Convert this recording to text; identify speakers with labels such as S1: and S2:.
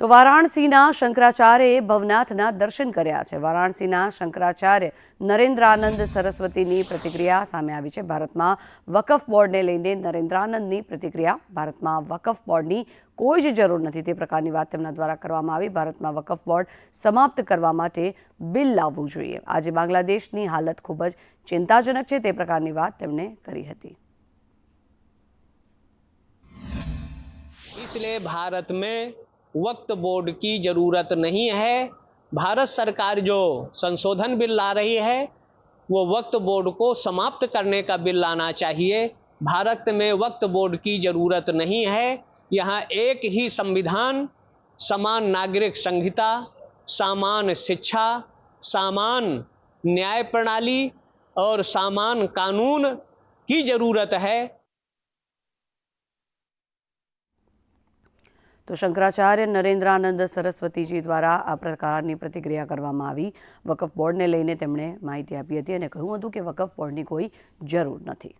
S1: તો વારાણસીના શંકરાચાર્યએ ભવનાથના દર્શન કર્યા છે વારાણસીના શંકરાચાર્ય નરેન્દ્રાનંદ સરસ્વતીની પ્રતિક્રિયા સામે આવી છે ભારતમાં વકફ બોર્ડને લઈને નરેન્દ્રાનંદની પ્રતિક્રિયા ભારતમાં વકફ બોર્ડની કોઈ જ જરૂર નથી તે પ્રકારની વાત તેમના દ્વારા કરવામાં આવી ભારતમાં વકફ બોર્ડ સમાપ્ત કરવા માટે બિલ લાવવું જોઈએ આજે બાંગ્લાદેશની હાલત ખૂબ જ ચિંતાજનક છે તે પ્રકારની વાત તેમણે કરી હતી
S2: इसलिए भारत में वक्त बोर्ड की ज़रूरत नहीं है। भारत सरकार जो संशोधन बिल ला रही है, वो वक्त बोर्ड को समाप्त करने का बिल लाना चाहिए। भारत में वक्त बोर्ड की ज़रूरत नहीं है। यहाँ एक ही संविधान, समान नागरिक संहिता, समान शिक्षा, समान न्याय प्रणाली और समान कानून की ज़रूरत है।
S1: તો શંકરાચાર્ય નરેન્દ્રાનંદ સરસ્વતીજી દ્વારા આ પ્રકારની પ્રતિક્રિયા કરવામાં આવી. વકફ બોર્ડને લઈને તેમણે માહિતી આપી હતી અને કહ્યું હતું કે વકફ બોર્ડની કોઈ જરૂર નથી.